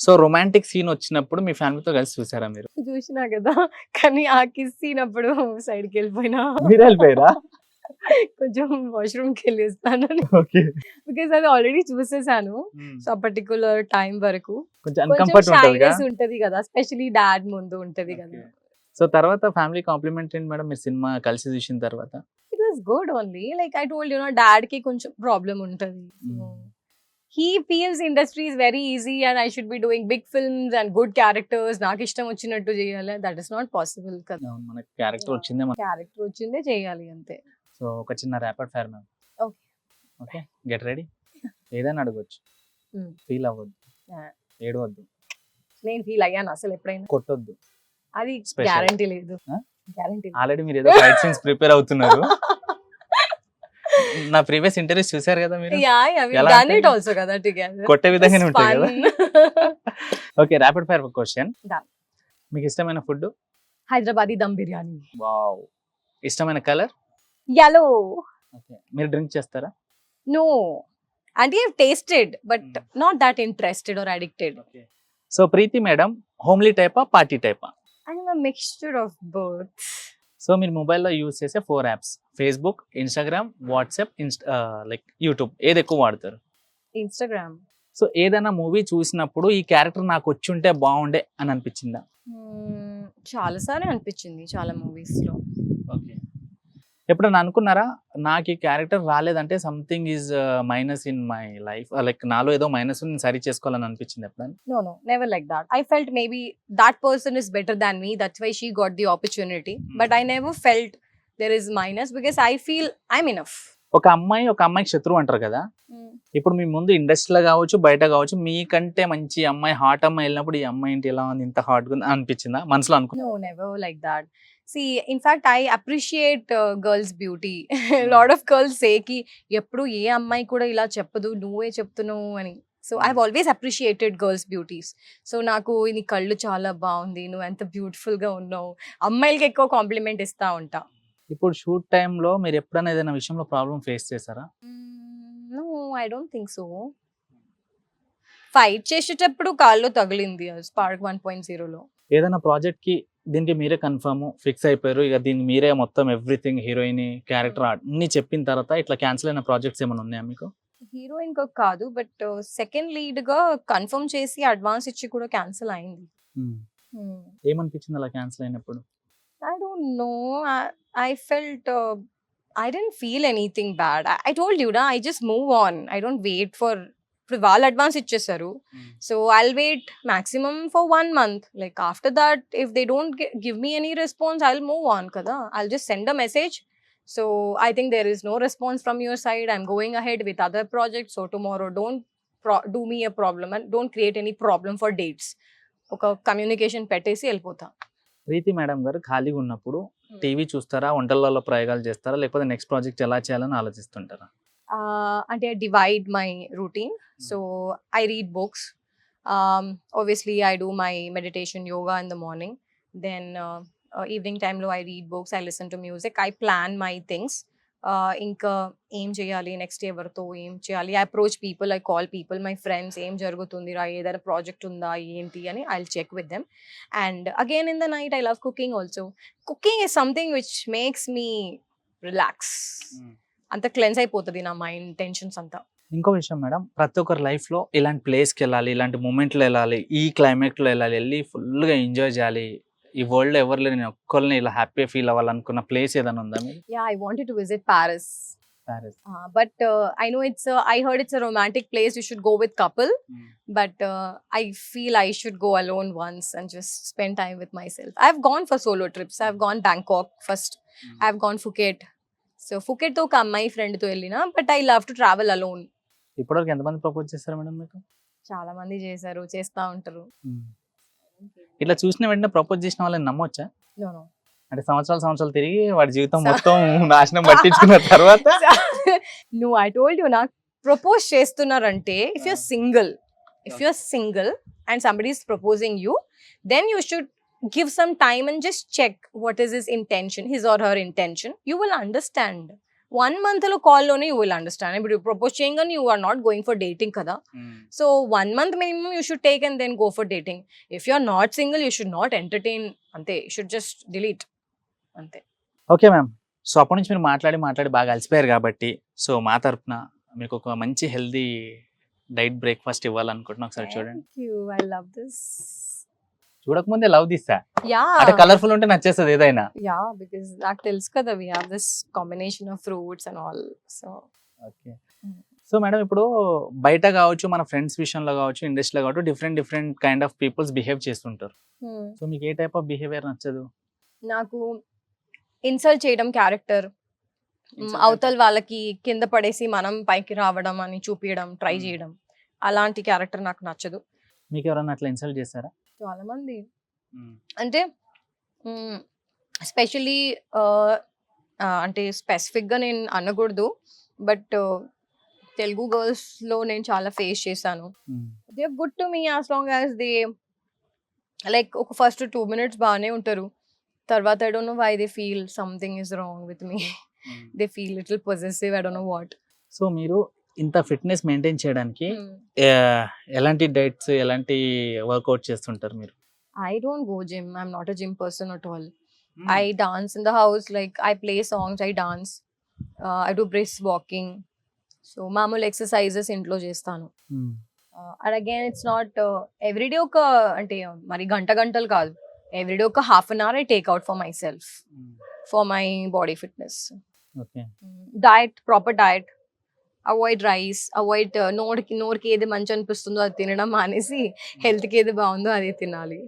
So romantic scene వచ్చినప్పుడు మీ ఫ్యామిలీతో కలిసి చూసారా మీరు? చూసినా కదా కానీ ఆ కిస్ సీనప్పుడు సైడ్కి వెళ్ళిపోయినా. మీరు వెళ్ళిపోయారా? కొంచెం వాష్రూమ్కి వెళ్ళి వస్తానని ఓకే. బికాస్ అది ఆల్రెడీ చూసేసాను. సో పర్టికులర్ టైం వరకు. కొంచెం షైనెస్ ఉంటది కదా స్పెషలీ డాడ్ ముందు ఉంటది కదా. సో తర్వాత ఫ్యామిలీ కాంప్లిమెంట్ ఏంటి మేడం? మీరు సినిమా కలిసి చూసిన తర్వాత? It was good only like I told you know డాడ్కి కొంచెం ప్రాబ్లం ఉంటది. He feels industry is very easy and I should be doing big films and good characters నాకు ఇష్టం వచ్చినట్టు చేయాలి. దట్ ఇస్ నాట్ పాసిబుల్ కదా. మనకి క్యారెక్టర్ వచ్చిందే మన క్యారెక్టర్ వచ్చిందే చేయాలి అంతే. సో ఒక చిన్న rapid fire ma'am Okay. Okay get ready ఏదైనా అడగొచ్చు. Hmm. ఫీల్ అవ్వద్దు. Yeah. ఏడవద్దు. నేను ఫీల్ అయ్యాను అసలు ఎప్పుడైనా. కొట్టొద్దు. అది. గ్యారంటీ లేదు? గ్యారంటీ ఆల్రెడీ మీరు ఏదో ఫైట్ సీన్స్ ప్రిపేర్ అవుతున్నారు. నా ప్రీవియస్ ఇంటర్వ్యూస్ చూసారు కదా మీరు? Yeah yeah we done? It also కదా టుగెదర్ కొట్టే విధంగానే ఉంటాయి కదా? Okay rapid fire question. మీకు ఇష్టమైన ఫుడ్ హైదరాబాదీ దమ్ బిర్యానీ. వావ్ ఇష్టమైన కలర్ యలో ఓకే మీరు డ్రింక్ చేస్తారా? నో అంటే tasted but. Not that interested or addicted so Preethi madam homely టైపా party టైపా I'm a mixture of both so మీరు మొబైల్లో యూజ్ చేసే four apps Facebook Instagram WhatsApp Insta like YouTube ఏది ఎక్కువ వాడతారు? Instagram so ఏదైనా movie చూసినప్పుడు ఈ క్యారెక్టర్ నాకు వచ్చి ఉంటే బాగుండే అని అనిపించిందా? చాలా సార్లు అనిపించింది చాలా మూవీస్లో. ఓకే ఎప్పుడైనా అనుకున్నారా? నాకు ఈ క్యారెక్టర్ రాలేదంటే something is minus in my life like నాలో ఏదో మైనస్ సరి చేసుకోవాలని అనిపించింది ఎప్పుడైనా? That. I felt maybe that person is better than me. That's why she got the opportunity. But I never felt there is minus because I feel I'm enough. ఒక అమ్మాయి ఒక అమ్మాయికి శత్రువు అంటారు కదా? ఇప్పుడు మీ ముందు ఇండస్ట్రీలో కావచ్చు బయట కావచ్చు మీకంటే మంచి అమ్మాయి హాట్ అమ్మాయి వెళ్ళినప్పుడు ఈ అమ్మాయి ఏంటి ఇలా ఉంది ఇంత హాట్ అనిపించిందా? మనసులో అనుకున్నా No, never appreciate uh, girls' beauty. A lot of girls say ki ఎప్పుడు ఏ అమ్మాయి కూడా ఇలా చెప్పదు నువ్వే చెప్తున్నావు అని. So I always appreciated girls beauties so నాకు నీ కళ్ళు చాలా బాగుంది నువ్వు ఎంత beautiful గా ఉన్నావు అమ్మాయిలకి ఎక్కువ కాంప్లిమెంట్ ఇస్తా ఉంటా ఇప్పుడు షూట్ టైంలో మీరు ఎప్పుడైనా ఏదైనా విషయంలో ప్రాబ్లం ఫేస్ చేశారా? No I don't think so fight చేసేటప్పుడు కాల్లో తగిలింది స్పార్క్ వన్ పాయింట్ జీరోలో ఏదైనా ప్రాజెక్ట్కి దీనికి మీరే కన్ఫర్మ్ ఫిక్స్ అయిపోయారు. ఇక దీనికి మీరే మొత్తం ఎవ్రీథింగ్ హీరోయిన్ క్యారెక్టర్ అన్ని చెప్పిన తర్వాత ఇట్లా క్యాన్సిల్ అయిన ప్రాజెక్ట్స్ ఏమైనా ఉన్నాయా మీకు? హీరోయిన్ కాదు బట్ సెకండ్ లీడ్గా కన్ఫర్మ్ చేసి అడ్వాన్స్ ఇచ్చి కూడా క్యాన్సిల్ అయింది. ఏమనిపించింది అలా క్యాన్సిల్ అయినప్పుడు? I don't know I felt I didn't feel anything bad I told you నా I just move on I don't wait for ఇప్పుడు వాళ్ళు అడ్వాన్స్ ఇచ్చేసారు. So I'll wait maximum for one month like after that if they don't give me any response I move on కదా. I'll just send a message so I think there is no response from your side I'm going ahead with other project so tomorrow don't do me a problem and don't create any problem for dates ఒక communication పెట్టేసి వెళ్ళిపోతా. ప్రీతి madam గారు ఖాళీగా ఉన్నప్పుడు TV చూస్తారా? వంటలలో ప్రయోగాలు చేస్తారా? లేకపోతే నెక్స్ట్ ప్రాజెక్ట్ ఎలా చేయాలని ఆలోచిస్తుంటారా? Uh, అంటే I divide my routine so I read books obviously i do my meditation yoga in the morning. Then uh, uh, evening time లో i read books i listen to music i plan my things. Uh, ఇంకా ఏం చేయాలి? Next ఎవరితో ఏం చేయాలి? I approach people I call people my friends ఏం జరుగుతుంది రా? ఏదైనా ప్రాజెక్ట్ ఉందా? ఏంటి? అని I check with them and again in the night I love cooking also cooking is something which makes me relax అంత క్లెన్స్ అయిపోతుంది నా మైండ్ టెన్షన్స్ అంతా. ఇంకో విషయం మేడం ప్రతి ఒక్కరి లైఫ్లో ఇలాంటి ప్లేస్కి వెళ్ళాలి ఇలాంటి మూమెంట్లో వెళ్ళాలి ఈ క్లైమేట్లో వెళ్ళాలి వెళ్ళి ఫుల్గా ఎంజాయ్ చేయాలి. ఈ వరల్డ్లో ఎవరు నేను ఒక్కరిని ఇలా హ్యాపీ ఫీల్ అవ్వాలనుకున్న ప్లేస్ ఏదైనా ఉందా yeah I wanted to visit Paris but I know it's I heard it's romantic place you should go with couple but I feel I should go alone once and just spend time with myself I have gone for solo trips I have gone Bangkok first I have gone Phuket So Phuket తో ఒక అమ్మాయి ఫ్రెండ్తో వెళ్ళిన but I love to travel alone. ఇప్పటివరకు ఎంతమంది propose చేస్తారు madam మీకు? చాలా మంది చేశారు చేస్తా ఉంటారు. ఇట్లా చూసిన వెంటనే ప్రపోజ్ చేసిన వాళ్ళని నమ్మొచ్చా? No no. అంటే సంవత్సరాలు సంవత్సరాలు తిరిగి వాడి జీవితం మొత్తం నాశనం పట్టించుకున్న తర్వాత? నువ్వు ఐ టోల్డ్ యూ నాకు ప్రపోజ్ చేస్తున్నారంటే if you're single if you're single and somebody is proposing you then you should give some time and just check what is his intention his or her intention. You will understand. One మంత్లో కాల్లోనే you will understand ఇప్పుడు propose చేయగానే you are not going for dating కదా so one month minimum you should take and then go for dating if you are not single you should not entertain అంతే you should just delete అంతే okay ma'am so అప్పటి నుంచి మీరు మాట్లాడి మాట్లాడి బాగా అలసిపోయారు కాబట్టి సో మా తరపున మీకు ఒక మంచి హెల్దీ డైట్ బ్రేక్ఫాస్ట్ ఇవ్వాలనుకుంటున్నా ఒకసారి చూడండి. ఐ లవ్ దిస్ చూడకముందే లవ్ తీస్తా యా. అంటే కలర్ఫుల్ ఉంటే నచ్చేస్తుంది ఏదైనా. యా బికాస్ నాకు తెలుసు కదా we have this combination of fruits and all so okay. Mm. So madam ఇప్పుడు బయట కావచ్చు మన ఫ్రెండ్స్ విషయంలో కావచ్చు ఇండస్ట్రీలో కావచ్చు different different kind of peoples behave చేస్తుంటారు. సో మీకు ఏ టైప్ ఆఫ్ బిహేవియర్ నచ్చదు? నాకు ఇన్సల్ట్ చేయడం క్యారెక్టర్ Insult అవతల వాళ్ళకి కింద పడేసి మనం పైకి రావడం అని చూపించడం ట్రై Hmm. చేయడం అలాంటి క్యారెక్టర్ నాకు నచ్చదు. మీకు ఎవరైనా అట్లా ఇన్సల్ట్ చేశారా? చాలా మంది. అంటే స్పెషలీ అంటే స్పెసిఫిక్గా నేను అనకూడదు. బట్ తెలుగు గర్ల్స్లో నేను చాలా ఫేస్ చేశాను. They good to me as long as they like ఒక ఫస్ట్ టూ మినిట్స్ బాగానే ఉంటారు. తర్వాత I don't know why they feel something is wrong with me. They feel little possessive I don't know what. So మీరు ఇంత fitness maintain చేయడానికి ఎలాంటి diets ఎలాంటి workout చేస్తుంటారు మీరు don't go gym. I'm not a gym person at all. I dance in the house. Like I play songs. I dance. Uh, I do brisk walking. So మామూలు exercises ఇంట్లో చేస్తాను. And again it's not everyday ఒక అంటే మరి గంట గంటలు కాదు everyday ఒక half an hour I take out for myself for my body fitness okay diet proper diet avoid rice avoid నోటికి నోరుకి ఏది మంచి అనిపిస్తుందో అది తినడం మానేసి హెల్త్కి ఏది బాగుందో అది తినాలి.